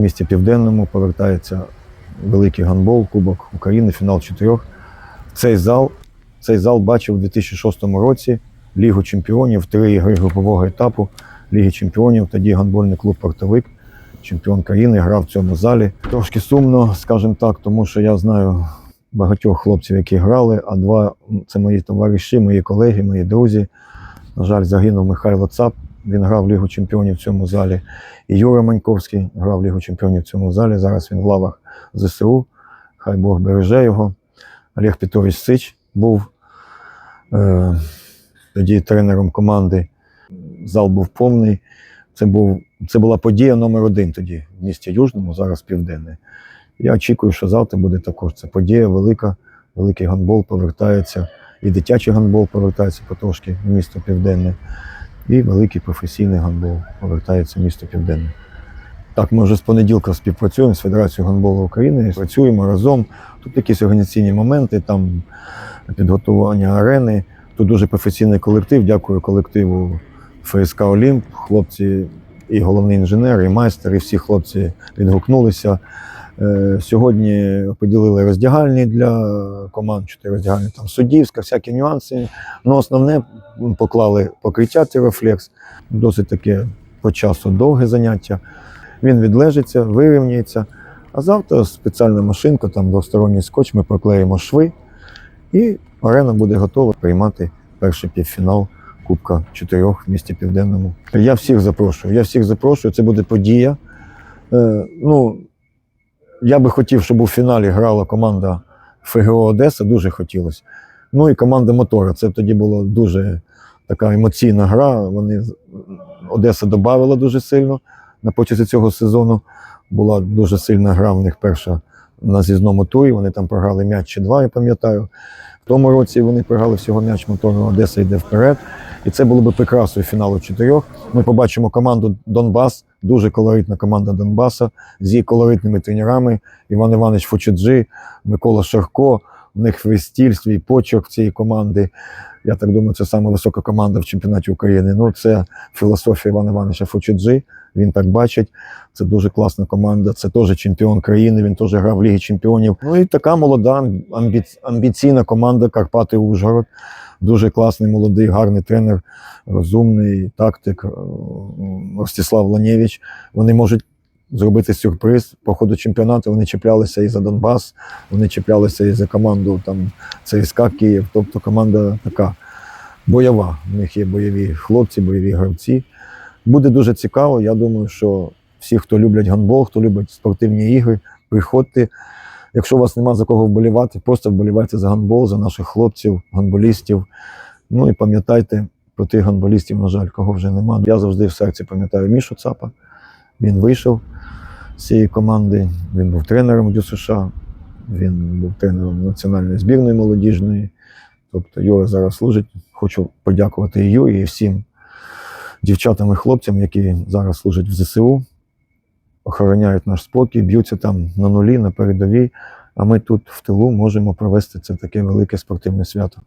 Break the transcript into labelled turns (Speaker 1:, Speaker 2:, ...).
Speaker 1: В місті Південному повертається великий гандбол, Кубок України, фінал чотирьох. Цей зал, цей зал бачив у 2006 році Лігу чемпіонів, три ігри групового етапу Ліги чемпіонів. Тоді гандбольний клуб Портовик, чемпіон країни, грав в цьому залі. Трошки сумно, скажімо так, тому що я знаю багатьох хлопців, які грали, а два це мої товариші, мої колеги, мої друзі. На жаль, загинув Михайло Цап. Він грав Лігу чемпіонів в цьому залі. І Юра Маньковський грав Лігу чемпіонів в цьому залі. Зараз він в лавах ЗСУ. Хай Бог береже його. Олег Петрович Сич був е, тоді тренером команди. Зал був повний. Це, був, це була подія номер один тоді в місті Южному, зараз Південне. Я очікую, що завтра буде також. Це подія велика, великий гандбол повертається. І дитячий гандбол повертається потрошки в місто Південне. І великий професійний гандбол повертається в місто Південне. Так, ми вже з понеділка співпрацюємо з Федерацією гандболу України, працюємо разом. Тут якісь організаційні моменти, там підготування арени. Тут дуже професійний колектив. Дякую колективу ФСК Олімп. Хлопці, і головний інженер, і майстер, і всі хлопці відгукнулися. Е, Сьогодні поділили роздягальні для команд, чотири роздягальні, там суддівська, всякі нюанси. Ну, основне поклали покриття Тірофлекс. Досить таке по часу довге заняття. Він відлежиться, вирівняється. А завтра спеціальна машинка, там двосторонній скотч, ми проклеїмо шви, і арена буде готова приймати перший півфінал Кубка чотирьох в місті Південному. Я всіх запрошую. Я всіх запрошую. Це буде подія. Е, ну, я би хотів, щоб у фіналі грала команда ФГО Одеса, дуже хотілося. Ну і команда Мотора. Це тоді була дуже така емоційна гра. Вони Одеса додавала дуже сильно на початку цього сезону. Була дуже сильна гра в них перша на з'їзному турі. Вони там програли м'яч чи два, я пам'ятаю. В тому році вони програли всього м'яч моторного Одеса йде вперед. І це було би прекрасною фіналу чотирьох. Ми побачимо команду Донбас, дуже колоритна команда Донбаса з її колоритними тренерами. Іван Іванович Фучеджи, Микола Шарко. В них свій стіль, свій почерк цієї команди. Я так думаю, це саме висока команда в чемпіонаті України. Ну, це філософія Івана Івановича Фучеджи. Він так бачить. Це дуже класна команда. Це теж чемпіон країни. Він теж грав в Лігі Чемпіонів. Ну і така молода, амбі... амбіційна команда Карпати Ужгород. Дуже класний, молодий, гарний тренер, розумний тактик е, Ростислав Ланєвич. Вони можуть зробити сюрприз. По ходу чемпіонату вони чіплялися і за Донбас, вони чіплялися і за команду там ЦСКА Київ. Тобто команда така бойова. У них є бойові хлопці, бойові гравці. Буде дуже цікаво. Я думаю, що всі, хто люблять гандбол, хто любить спортивні ігри, приходьте. Якщо у вас нема за кого вболівати, просто вболівайте за гандбол, за наших хлопців, гандболістів. Ну і пам'ятайте про тих гандболістів, на жаль, кого вже нема. Я завжди в серці пам'ятаю Мішу Цапа. Він вийшов з цієї команди, він був тренером Дю США, він був тренером національної збірної молодіжної. Тобто Юра зараз служить. Хочу подякувати Юрі, і всім дівчатам і хлопцям, які зараз служать в ЗСУ, охороняють наш спокій, б'ються там на нулі, на передовій. А ми тут в тилу можемо провести це таке велике спортивне свято.